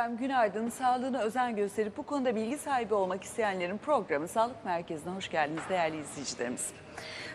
Efendim günaydın. Sağlığına özen gösterip bu konuda bilgi sahibi olmak isteyenlerin programı Sağlık Merkezi'ne hoş geldiniz değerli izleyicilerimiz.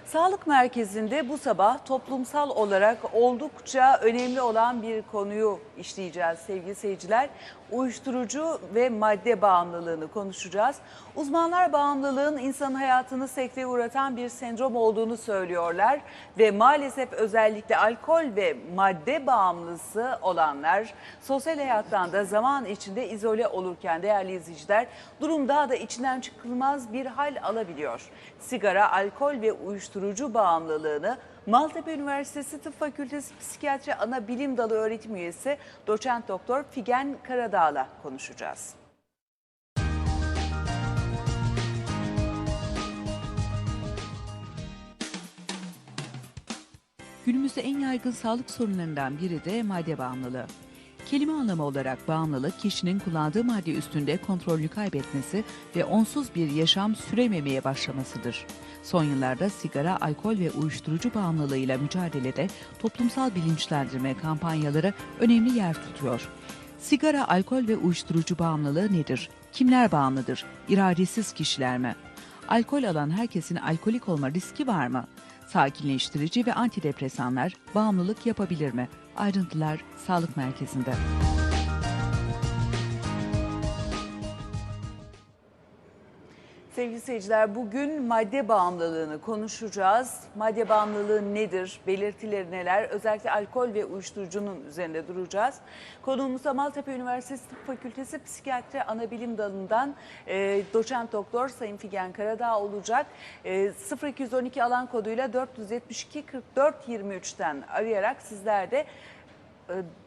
Sağlık Merkezi'nde bu sabah toplumsal olarak oldukça önemli olan bir konuyu işleyeceğiz sevgili seyirciler. Uyuşturucu ve madde bağımlılığını konuşacağız. Uzmanlar bağımlılığın insanın hayatını sekteye uğratan bir sendrom olduğunu söylüyorlar ve maalesef özellikle alkol ve madde bağımlısı olanlar sosyal hayattan da zaman içinde izole olurken değerli izleyiciler durum daha da içinden çıkılmaz bir hal alabiliyor. Sigara, alkol ve uyuşturucu bağımlılığını Maltepe Üniversitesi Tıp Fakültesi Psikiyatri Ana Bilim Dalı öğretim üyesi doçent doktor Figen Karadağ'la konuşacağız. Günümüzde en yaygın sağlık sorunlarından biri de madde bağımlılığı. Kelime anlamı olarak bağımlılık kişinin kullandığı madde üstünde kontrolünü kaybetmesi ve onsuz bir yaşam sürememeye başlamasıdır. Son yıllarda sigara, alkol ve uyuşturucu bağımlılığıyla mücadelede toplumsal bilinçlendirme kampanyaları önemli yer tutuyor. Sigara, alkol ve uyuşturucu bağımlılığı nedir? Kimler bağımlıdır? İradesiz kişiler mi? Alkol alan herkesin alkolik olma riski var mı? Sakinleştirici ve antidepresanlar bağımlılık yapabilir mi? Ayrıntılar sağlık merkezinde. Sevgili seyirciler bugün madde bağımlılığını konuşacağız. Madde bağımlılığı nedir? Belirtileri neler? Özellikle alkol ve uyuşturucunun üzerinde duracağız. Konuğumuz Maltepe Üniversitesi Tıp Fakültesi Psikiyatri Anabilim Dalı'ndan e, doçent doktor Sayın Figen Karadağ olacak. E, 0212 alan koduyla 472 44 23'ten arayarak sizler de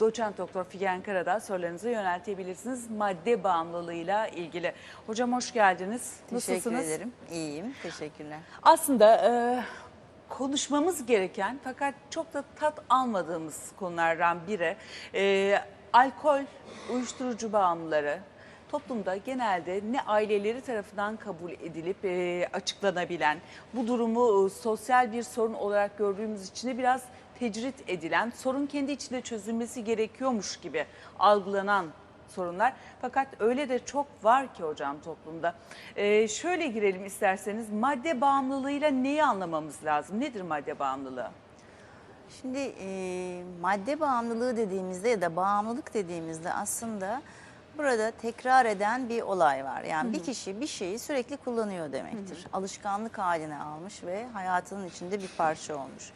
Doçent Doktor Figen Karadağ sorularınızı yöneltebilirsiniz madde bağımlılığıyla ilgili. Hocam hoş geldiniz. Teşekkür Nasılsınız? ederim. İyiyim. Teşekkürler. Aslında e, konuşmamız gereken fakat çok da tat almadığımız konulardan biri e, alkol, uyuşturucu bağımlıları toplumda genelde ne aileleri tarafından kabul edilip e, açıklanabilen, bu durumu e, sosyal bir sorun olarak gördüğümüz için de biraz tecrit edilen, sorun kendi içinde çözülmesi gerekiyormuş gibi algılanan sorunlar. Fakat öyle de çok var ki hocam toplumda. Ee, şöyle girelim isterseniz madde bağımlılığıyla neyi anlamamız lazım? Nedir madde bağımlılığı? Şimdi e, madde bağımlılığı dediğimizde ya da bağımlılık dediğimizde aslında burada tekrar eden bir olay var. Yani bir kişi bir şeyi sürekli kullanıyor demektir. Alışkanlık haline almış ve hayatının içinde bir parça olmuş.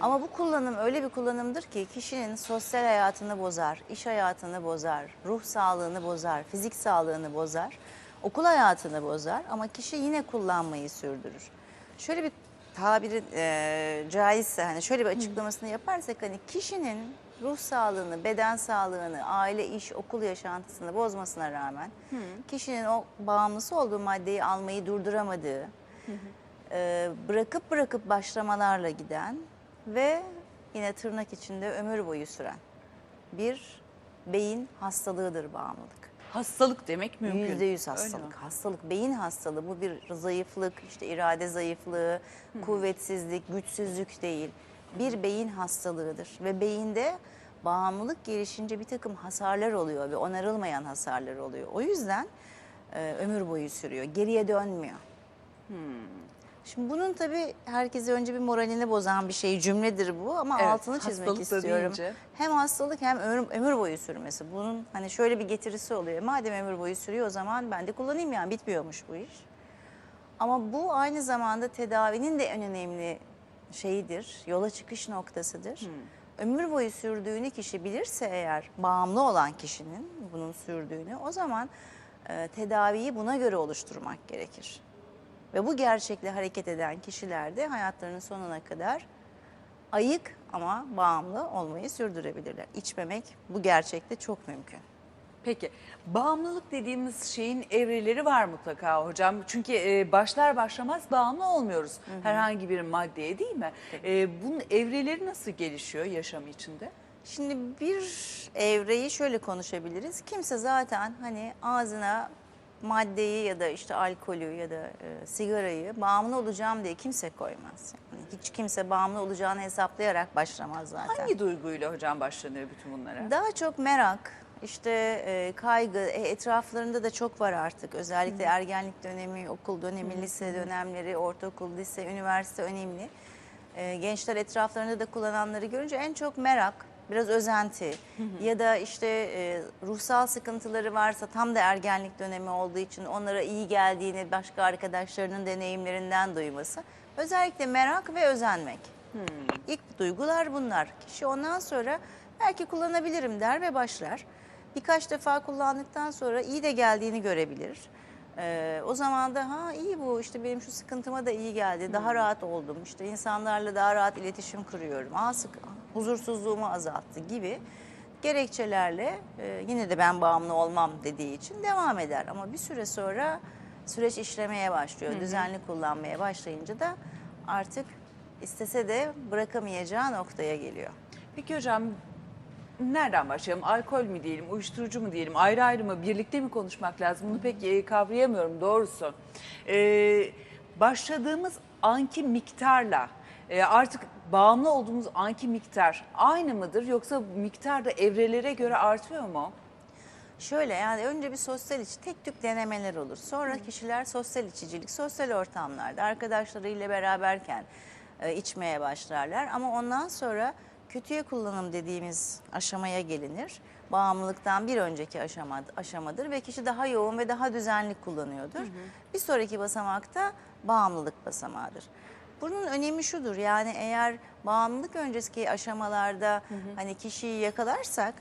Ama bu kullanım öyle bir kullanımdır ki kişinin sosyal hayatını bozar, iş hayatını bozar, ruh sağlığını bozar, fizik sağlığını bozar, okul hayatını bozar ama kişi yine kullanmayı sürdürür. Şöyle bir tabiri e, caizse hani şöyle bir açıklamasını yaparsak hani kişinin ruh sağlığını, beden sağlığını, aile, iş, okul yaşantısını bozmasına rağmen kişinin o bağımlısı olduğu maddeyi almayı durduramadığı, e, bırakıp bırakıp başlamalarla giden ve yine tırnak içinde ömür boyu süren bir beyin hastalığıdır bağımlılık. Hastalık demek mümkün. Yüzde yüz Öyle hastalık. Hastalık, beyin hastalığı. Bu bir zayıflık, işte irade zayıflığı, kuvvetsizlik, güçsüzlük değil. Bir beyin hastalığıdır. Ve beyinde bağımlılık gelişince bir takım hasarlar oluyor ve onarılmayan hasarlar oluyor. O yüzden e, ömür boyu sürüyor. Geriye dönmüyor. Şimdi bunun tabii herkese önce bir moralini bozan bir şey cümledir bu ama Evet, altını çizmek istiyorum. deyince. Hem hastalık hem ömür, ömür boyu sürmesi. Bunun hani şöyle bir getirisi oluyor. Madem ömür boyu sürüyor o zaman ben de kullanayım yani bitmiyormuş bu iş. Ama bu aynı zamanda tedavinin de en önemli şeyidir, yola çıkış noktasıdır. Ömür boyu sürdüğünü kişi bilirse eğer bağımlı olan kişinin bunun sürdüğünü o zaman e, tedaviyi buna göre oluşturmak gerekir. Ve bu gerçekle hareket eden kişiler de hayatlarının sonuna kadar ayık ama bağımlı olmayı sürdürebilirler. İçmemek bu gerçekte çok mümkün. Peki bağımlılık dediğimiz şeyin evreleri var mutlaka hocam. Çünkü e, başlar başlamaz bağımlı olmuyoruz herhangi bir maddeye değil mi? E, bunun evreleri nasıl gelişiyor yaşam içinde? Şimdi bir evreyi şöyle konuşabiliriz. Kimse zaten hani ağzına maddeyi ya da işte alkolü ya da e, sigarayı bağımlı olacağım diye kimse koymaz. Yani hiç kimse bağımlı olacağını hesaplayarak başlamaz zaten. Hangi duyguyla hocam başlanıyor bütün bunlara? Daha çok merak, işte e, kaygı e, etraflarında da çok var artık. Özellikle ergenlik dönemi, okul dönemi, lise dönemleri, ortaokul, lise, üniversite önemli. E, gençler etraflarında da kullananları görünce en çok merak, biraz özenti ya da işte e, ruhsal sıkıntıları varsa tam da ergenlik dönemi olduğu için onlara iyi geldiğini başka arkadaşlarının deneyimlerinden duyması. Özellikle merak ve özenmek. İlk duygular bunlar. Kişi ondan sonra belki kullanabilirim der ve başlar. Birkaç defa kullandıktan sonra iyi de geldiğini görebilir. Ee, o zaman da ha iyi bu işte benim şu sıkıntıma da iyi geldi. Daha rahat oldum. İşte insanlarla daha rahat iletişim kuruyorum. Aa, sık, huzursuzluğumu azalttı gibi gerekçelerle e, yine de ben bağımlı olmam dediği için devam eder. Ama bir süre sonra süreç işlemeye başlıyor. Düzenli kullanmaya başlayınca da artık istese de bırakamayacağı noktaya geliyor. Peki hocam nereden başlayalım? Alkol mü diyelim, uyuşturucu mu diyelim, ayrı ayrı mı, birlikte mi konuşmak lazım? Bunu pek e, kavrayamıyorum doğrusu. Ee, başladığımız anki miktarla e, artık bağımlı olduğumuz anki miktar aynı mıdır yoksa miktar da evrelere göre artıyor mu? Şöyle yani önce bir sosyal içi tek tük denemeler olur. Sonra kişiler sosyal içicilik, sosyal ortamlarda arkadaşlarıyla beraberken e, içmeye başlarlar. Ama ondan sonra kötüye kullanım dediğimiz aşamaya gelinir. Bağımlılıktan bir önceki aşama, aşamadır ve kişi daha yoğun ve daha düzenli kullanıyordur. Bir sonraki basamakta bağımlılık basamağıdır. Bunun önemi şudur yani eğer bağımlılık öncesi aşamalarda hani kişiyi yakalarsak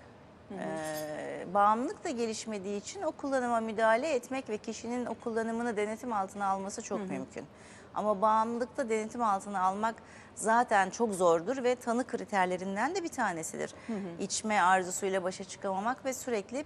ee, bağımlılık da gelişmediği için o kullanıma müdahale etmek ve kişinin o kullanımını denetim altına alması çok mümkün. Ama bağımlılıkta denetim altına almak zaten çok zordur ve tanı kriterlerinden de bir tanesidir. İçme arzusuyla başa çıkamamak ve sürekli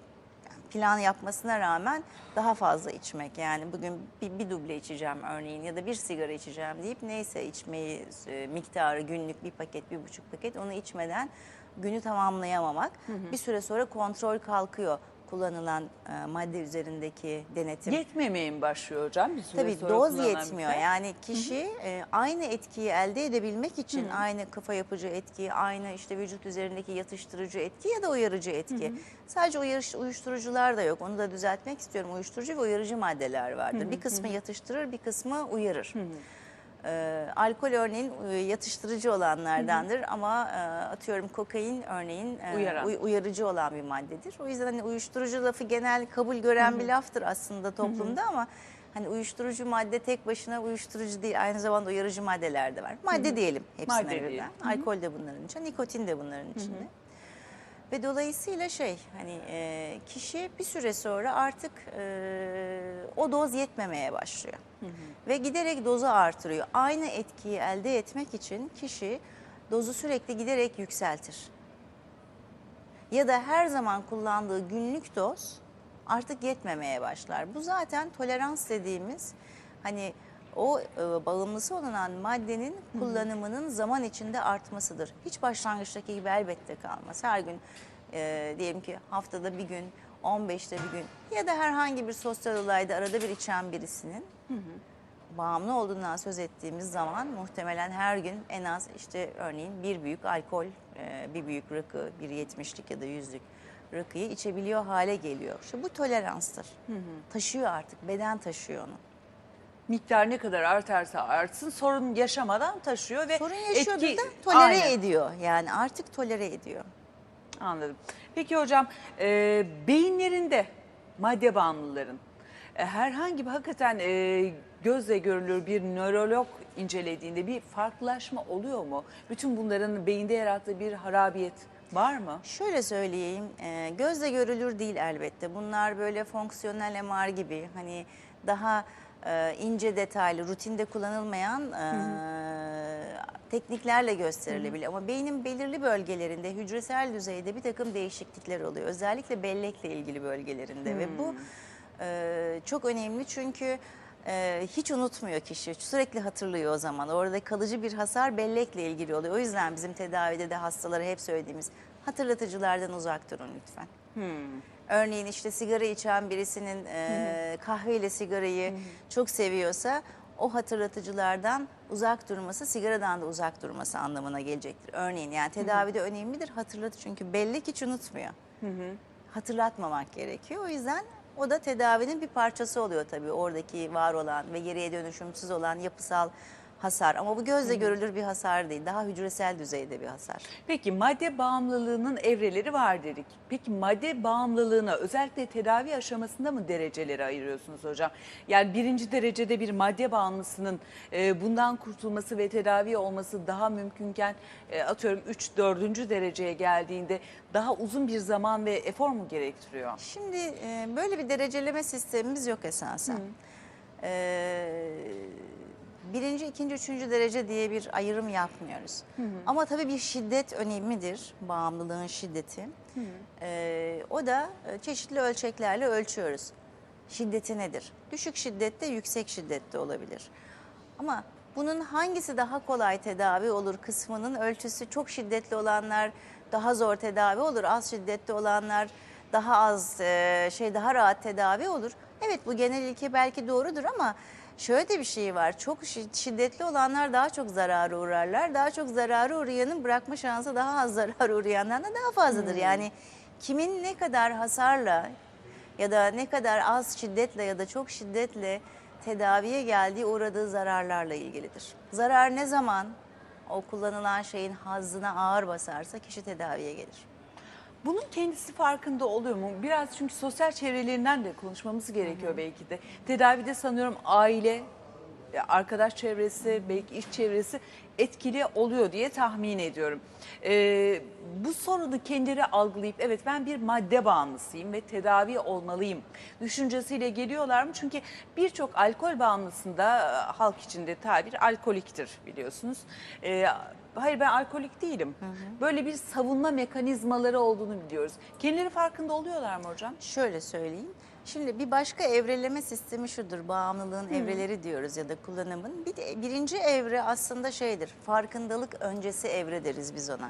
plan yapmasına rağmen daha fazla içmek. Yani bugün bir, bir duble içeceğim örneğin ya da bir sigara içeceğim deyip neyse içmeyi e, miktarı günlük bir paket bir buçuk paket onu içmeden günü tamamlayamamak. Bir süre sonra kontrol kalkıyor kullanılan e, madde üzerindeki denetim. Yetmemeye mi başlıyor hocam bir süre Tabii sonra doz kullanılan yetmiyor. miktar? Yani kişi e, aynı etkiyi elde edebilmek için aynı kafa yapıcı etki, aynı işte vücut üzerindeki yatıştırıcı etki ya da uyarıcı etki. Sadece uyarış, uyuşturucular da yok. Onu da düzeltmek istiyorum. Uyuşturucu ve uyarıcı maddeler vardır. Bir kısmı yatıştırır, bir kısmı uyarır. E, alkol örneğin e, yatıştırıcı olanlardandır ama e, atıyorum kokain örneğin e, Uyaran. uy- uyarıcı olan bir maddedir. O yüzden hani uyuşturucu lafı genel kabul gören bir laftır aslında toplumda ama hani uyuşturucu madde tek başına uyuşturucu değil aynı zamanda uyarıcı maddeler de var. Madde diyelim hepsine Madde birden. diyelim. Alkol de bunların içinde, nikotin de bunların içinde. Ve dolayısıyla şey hani e, kişi bir süre sonra artık e, o doz yetmemeye başlıyor. Ve giderek dozu artırıyor. Aynı etkiyi elde etmek için kişi dozu sürekli giderek yükseltir. Ya da her zaman kullandığı günlük doz artık yetmemeye başlar. Bu zaten tolerans dediğimiz hani o e, bağımlısı olunan maddenin kullanımının zaman içinde artmasıdır. Hiç başlangıçtaki gibi elbette kalmaz. Her gün e, diyelim ki haftada bir gün, 15'te bir gün ya da herhangi bir sosyal olayda arada bir içen birisinin bağımlı olduğundan söz ettiğimiz zaman muhtemelen her gün en az işte örneğin bir büyük alkol, e, bir büyük rakı, bir yetmişlik ya da yüzlük rakıyı içebiliyor hale geliyor. İşte bu toleranstır. Taşıyor artık, beden taşıyor onu. Miktar ne kadar artarsa artsın sorun yaşamadan taşıyor ve Sorun yaşıyordur etki- da tolere Aynen. ediyor. Yani artık tolere ediyor. Anladım. Peki hocam e, beyinlerinde madde bağımlıların e, herhangi bir hakikaten e, gözle görülür bir nörolog incelediğinde bir farklılaşma oluyor mu? Bütün bunların beyinde yarattığı bir harabiyet var mı? Şöyle söyleyeyim, e, gözle görülür değil elbette. Bunlar böyle fonksiyonel MR gibi hani daha e, ince detaylı, rutinde kullanılmayan e, tekniklerle gösterilebilir. Ama beynin belirli bölgelerinde hücresel düzeyde bir takım değişiklikler oluyor. Özellikle bellekle ilgili bölgelerinde ve bu e, çok önemli çünkü e, hiç unutmuyor kişi. Sürekli hatırlıyor o zaman. Orada kalıcı bir hasar bellekle ilgili oluyor. O yüzden bizim tedavide de hastalara hep söylediğimiz hatırlatıcılardan uzak durun lütfen. Örneğin işte sigara içen birisinin e, kahveyle sigarayı çok seviyorsa o hatırlatıcılardan uzak durması sigaradan da uzak durması anlamına gelecektir. Örneğin yani tedavide önemlidir hatırlatı çünkü bellek hiç unutmuyor. hatırlatmamak gerekiyor. O yüzden o da tedavinin bir parçası oluyor tabii oradaki var olan ve geriye dönüşümsüz olan yapısal hasar. Ama bu gözle görülür bir hasar değil. Daha hücresel düzeyde bir hasar. Peki madde bağımlılığının evreleri var dedik. Peki madde bağımlılığına özellikle tedavi aşamasında mı dereceleri ayırıyorsunuz hocam? Yani birinci derecede bir madde bağımlısının e, bundan kurtulması ve tedavi olması daha mümkünken e, atıyorum 3-4. dereceye geldiğinde daha uzun bir zaman ve efor mu gerektiriyor? Şimdi e, böyle bir dereceleme sistemimiz yok esasen. Ee, birinci, ikinci, üçüncü derece diye bir ayrım yapmıyoruz. Ama tabii bir şiddet önemlidir, bağımlılığın şiddeti. Ee, o da e, çeşitli ölçeklerle ölçüyoruz. Şiddeti nedir? Düşük şiddette, yüksek şiddette olabilir. Ama bunun hangisi daha kolay tedavi olur kısmının ölçüsü çok şiddetli olanlar daha zor tedavi olur. Az şiddetli olanlar daha az e, şey daha rahat tedavi olur. Evet bu genel ilke belki doğrudur ama şöyle de bir şey var. Çok şi- şiddetli olanlar daha çok zarara uğrarlar. Daha çok zarara uğrayanın bırakma şansı daha az zarara uğrayanlardan daha fazladır. Yani kimin ne kadar hasarla ya da ne kadar az şiddetle ya da çok şiddetle tedaviye geldiği uğradığı zararlarla ilgilidir. Zarar ne zaman o kullanılan şeyin hazzına ağır basarsa kişi tedaviye gelir. Bunun kendisi farkında oluyor mu? Biraz çünkü sosyal çevrelerinden de konuşmamız gerekiyor belki de. Tedavide sanıyorum aile, e, arkadaş çevresi, belki iş çevresi etkili oluyor diye tahmin ediyorum. Ee, bu sorunu kendileri algılayıp evet ben bir madde bağımlısıyım ve tedavi olmalıyım düşüncesiyle geliyorlar mı? Çünkü birçok alkol bağımlısında e, halk içinde tabir alkoliktir biliyorsunuz. Ee, hayır ben alkolik değilim. Böyle bir savunma mekanizmaları olduğunu biliyoruz. Kendileri farkında oluyorlar mı hocam? Şöyle söyleyeyim. Şimdi bir başka evreleme sistemi şudur. Bağımlılığın evreleri diyoruz ya da kullanımın. Bir de birinci evre aslında şeydir. Farkındalık öncesi evre deriz biz ona.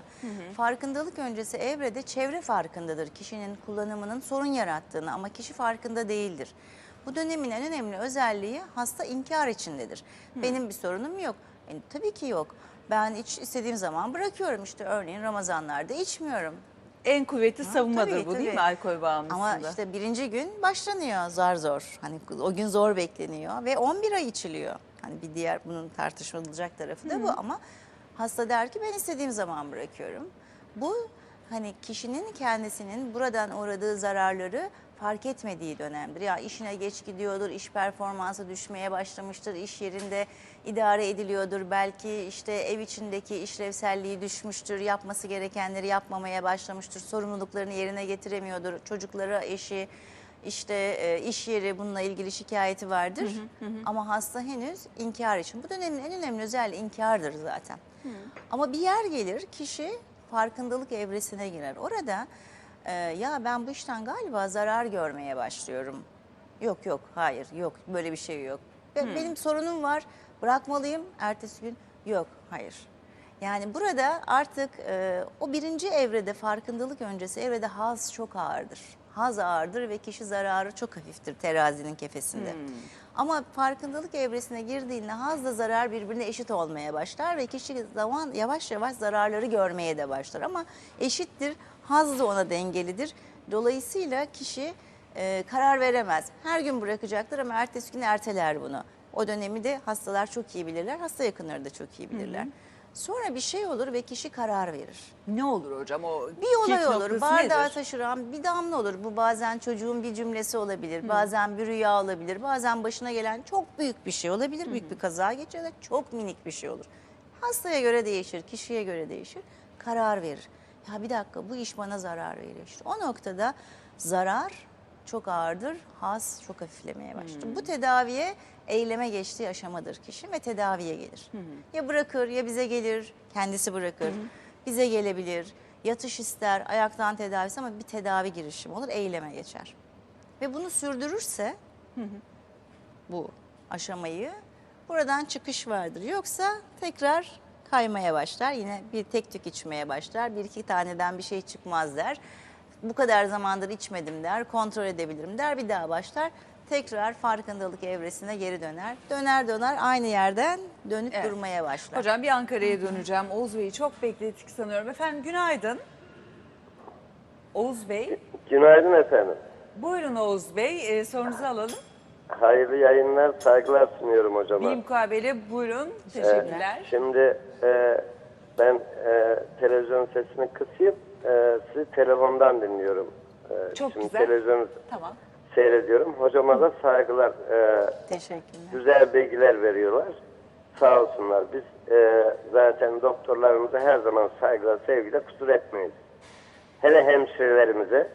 Farkındalık öncesi evrede çevre farkındadır. Kişinin kullanımının sorun yarattığını ama kişi farkında değildir. Bu dönemin en önemli özelliği hasta inkar içindedir. Benim bir sorunum yok. E, tabii ki yok. Ben iç istediğim zaman bırakıyorum işte örneğin Ramazanlarda içmiyorum. En kuvvetli savunmadır tabii, bu değil tabii. mi alkol bağımlısında? Ama işte birinci gün başlanıyor zar zor. Hani o gün zor bekleniyor ve 11 ay içiliyor. Hani bir diğer bunun tartışılacak tarafı da bu ama hasta der ki ben istediğim zaman bırakıyorum. Bu hani kişinin kendisinin buradan uğradığı zararları fark etmediği dönemdir. Ya işine geç gidiyordur, iş performansı düşmeye başlamıştır, iş yerinde idare ediliyordur. Belki işte ev içindeki işlevselliği düşmüştür, yapması gerekenleri yapmamaya başlamıştır, sorumluluklarını yerine getiremiyordur. Çocukları, eşi, işte e, iş yeri bununla ilgili şikayeti vardır. Ama hasta henüz inkar için. Bu dönemin en önemli özelliği inkardır zaten. Ama bir yer gelir kişi farkındalık evresine girer. Orada e, ya ben bu işten galiba zarar görmeye başlıyorum. Yok yok hayır yok böyle bir şey yok. Be- Benim sorunum var bırakmalıyım ertesi gün yok hayır. Yani burada artık e, o birinci evrede farkındalık öncesi evrede haz çok ağırdır. Haz ağırdır ve kişi zararı çok hafiftir terazinin kefesinde. Ama farkındalık evresine girdiğinde hazla zarar birbirine eşit olmaya başlar ve kişi zaman yavaş yavaş zararları görmeye de başlar. Ama eşittir, haz da ona dengelidir. Dolayısıyla kişi e, karar veremez. Her gün bırakacaktır ama ertesi gün erteler bunu. O dönemi de hastalar çok iyi bilirler, hasta yakınları da çok iyi bilirler. Sonra bir şey olur ve kişi karar verir. Ne olur hocam o Bir olay olur, bardağı nedir? taşıran bir damla olur. Bu bazen çocuğun bir cümlesi olabilir, bazen bir rüya olabilir, bazen başına gelen çok büyük bir şey olabilir. Büyük bir kaza geçir ya da çok minik bir şey olur. Hastaya göre değişir, kişiye göre değişir. Karar verir. Ya bir dakika bu iş bana zarar veriyor. İşte o noktada zarar çok ağırdır, has çok hafiflemeye başlar. Bu tedaviye eyleme geçtiği aşamadır kişi ve tedaviye gelir. Ya bırakır ya bize gelir, kendisi bırakır. Bize gelebilir, yatış ister, ayaktan tedavisi ama bir tedavi girişimi olur, eyleme geçer. Ve bunu sürdürürse bu aşamayı buradan çıkış vardır. Yoksa tekrar kaymaya başlar. Yine bir tek tük içmeye başlar. Bir iki taneden bir şey çıkmaz der. Bu kadar zamandır içmedim der. Kontrol edebilirim der. Bir daha başlar. Tekrar farkındalık evresine geri döner. Döner döner aynı yerden dönüp Evet. durmaya başlar. Hocam bir Ankara'ya döneceğim. Oğuz Bey'i çok beklettik sanıyorum. Efendim günaydın. Oğuz Bey. Günaydın efendim. Buyurun Oğuz Bey, e, sorunuzu alalım. Hayırlı yayınlar, saygılar sunuyorum hocama. Bir mukabele buyurun. Teşekkürler. Şimdi e, ben e, televizyon sesini kısayım. E, sizi telefondan dinliyorum. E, Çok şimdi güzel. televizyonu Tamam. seyrediyorum. Hocama da saygılar. E, Teşekkürler. güzel bilgiler veriyorlar. Sağ olsunlar. Biz e, zaten doktorlarımıza her zaman saygılar, sevgiyle kusur etmeyiz. Hele hemşirelerimize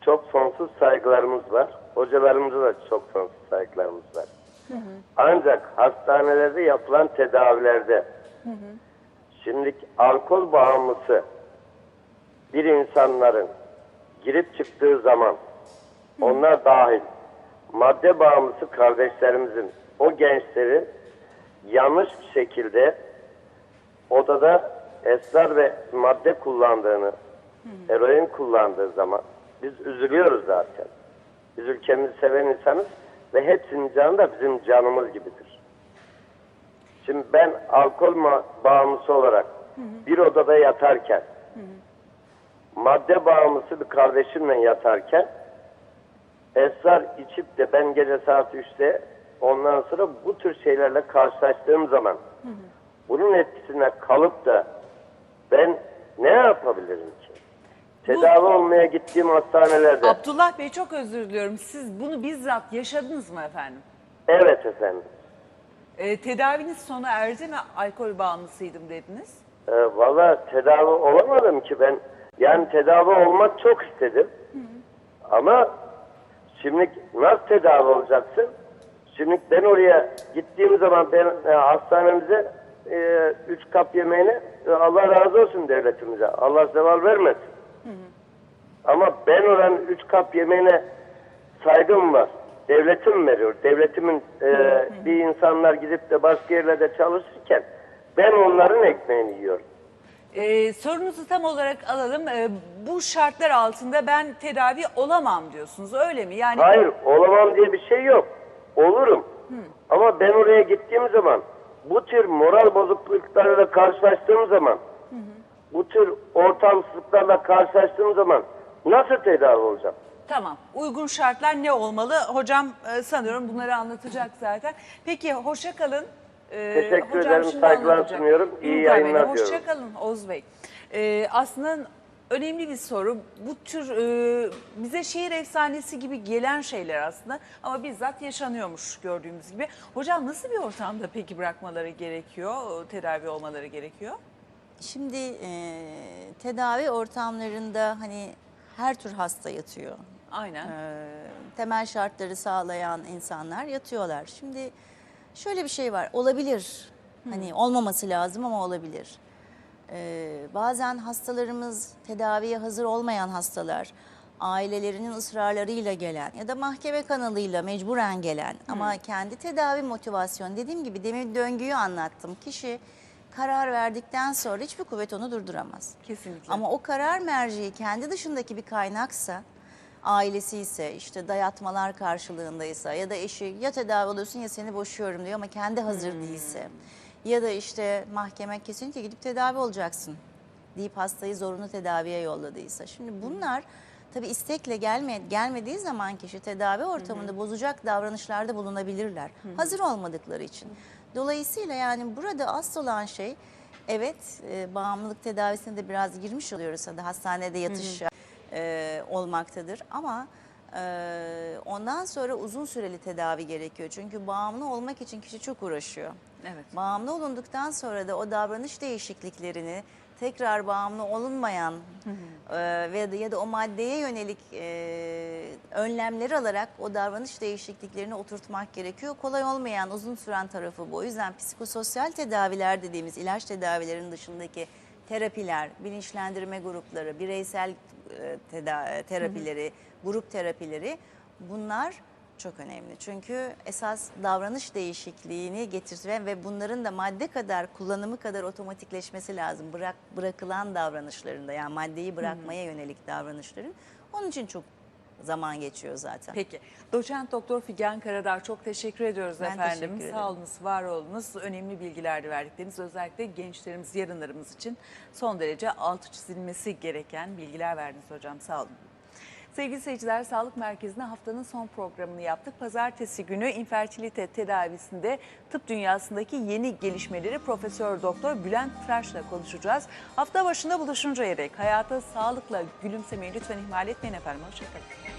çok sonsuz saygılarımız var. Hocalarımıza da çok sonsuz saygılarımız var. Ancak hastanelerde yapılan tedavilerde şimdi alkol bağımlısı bir insanların girip çıktığı zaman onlar dahil madde bağımlısı kardeşlerimizin o gençleri yanlış bir şekilde odada esrar ve madde kullandığını, eroin kullandığı zaman biz üzülüyoruz zaten. Biz ülkemizi seven insanız ve hepsinin canı da bizim canımız gibidir. Şimdi ben alkol bağımlısı olarak bir odada yatarken, madde bağımlısı bir kardeşimle yatarken, esrar içip de ben gece saat 3'te ondan sonra bu tür şeylerle karşılaştığım zaman bunun etkisine kalıp da ben ne yapabilirim? Tedavi olmaya gittiğim hastanelerde. Abdullah Bey çok özür diliyorum. Siz bunu bizzat yaşadınız mı efendim? Evet efendim. E, tedaviniz sona erdi mi? Alkol bağımlısıydım dediniz. Ee, Valla tedavi olamadım ki ben. Yani tedavi olmak çok istedim. Ama şimdi nasıl tedavi olacaksın? Şimdi ben oraya gittiğim zaman ben e, hastanemize e, üç kap yemeğine e, Allah razı olsun devletimize. Allah zeval vermesin. Ama ben oranın üç kap yemeğine saygım var. Devletim veriyor. Devletimin e, bir insanlar gidip de başka yerlerde çalışırken ben onların ekmeğini yiyorum. E, sorunuzu tam olarak alalım. E, bu şartlar altında ben tedavi olamam diyorsunuz öyle mi? Yani Hayır olamam diye bir şey yok. Olurum. Ama ben oraya gittiğim zaman bu tür moral bozukluklarla karşılaştığım zaman bu tür ortamsızlıklarla karşılaştığım zaman nasıl tedavi olacağım? Tamam. Uygun şartlar ne olmalı? Hocam e, sanıyorum bunları anlatacak zaten. Peki hoşça kalın. E, Teşekkür hocam ederim, saygılar sunuyorum. İyi yayınlar Hoşça diyorum. kalın Oğuz Bey. E, aslında önemli bir soru. Bu tür e, bize şehir efsanesi gibi gelen şeyler aslında ama bizzat yaşanıyormuş gördüğümüz gibi. Hocam nasıl bir ortamda peki bırakmaları gerekiyor, tedavi olmaları gerekiyor? Şimdi e, tedavi ortamlarında hani her tür hasta yatıyor. Aynen. E, temel şartları sağlayan insanlar yatıyorlar. Şimdi şöyle bir şey var. Olabilir. Hani olmaması lazım ama olabilir. E, bazen hastalarımız tedaviye hazır olmayan hastalar ailelerinin ısrarlarıyla gelen ya da mahkeme kanalıyla mecburen gelen ama kendi tedavi motivasyonu dediğim gibi demin döngüyü anlattım. Kişi karar verdikten sonra hiçbir kuvvet onu durduramaz. Kesinlikle. Ama o karar merci kendi dışındaki bir kaynaksa, ailesi ise işte dayatmalar karşılığındaysa ya da eşi ya tedavi oluyorsun ya seni boşuyorum diyor ama kendi hazır değilse ya da işte mahkeme kesinlikle gidip tedavi olacaksın deyip hastayı zorunlu tedaviye yolladıysa. Şimdi bunlar tabii istekle gelme, gelmediği zaman kişi tedavi ortamında bozacak davranışlarda bulunabilirler. Hazır olmadıkları için. Dolayısıyla yani burada asıl olan şey evet e, bağımlılık tedavisine de biraz girmiş oluyoruz. Hadi hastanede yatış e, olmaktadır ama e, ondan sonra uzun süreli tedavi gerekiyor. Çünkü bağımlı olmak için kişi çok uğraşıyor. Evet. Bağımlı olunduktan sonra da o davranış değişikliklerini tekrar bağımlı olunmayan e, ve ya da o maddeye yönelik e, önlemleri alarak o davranış değişikliklerini oturtmak gerekiyor. Kolay olmayan uzun süren tarafı bu. O yüzden psikososyal tedaviler dediğimiz ilaç tedavilerinin dışındaki terapiler, bilinçlendirme grupları, bireysel e, teda- terapileri, grup terapileri bunlar çok önemli. Çünkü esas davranış değişikliğini getirten ve bunların da madde kadar kullanımı kadar otomatikleşmesi lazım. Bırak bırakılan davranışlarında yani maddeyi bırakmaya yönelik davranışların. Onun için çok zaman geçiyor zaten. Peki. Doçent Doktor Figen Karadağ çok teşekkür ediyoruz Ben efendim. teşekkür ederim. Sağ olunuz, var olunuz. Önemli bilgiler verdikleriniz özellikle gençlerimiz, yarınlarımız için son derece altı çizilmesi gereken bilgiler verdiniz hocam. Sağ olun. Sevgili seyirciler, Sağlık Merkezi'nde haftanın son programını yaptık. Pazartesi günü infertilite tedavisinde tıp dünyasındaki yeni gelişmeleri Profesör Doktor Bülent Tıraş'la konuşacağız. Hafta başında buluşuncaya dek hayata sağlıkla gülümsemeyi lütfen ihmal etmeyin efendim. Hoşçakalın.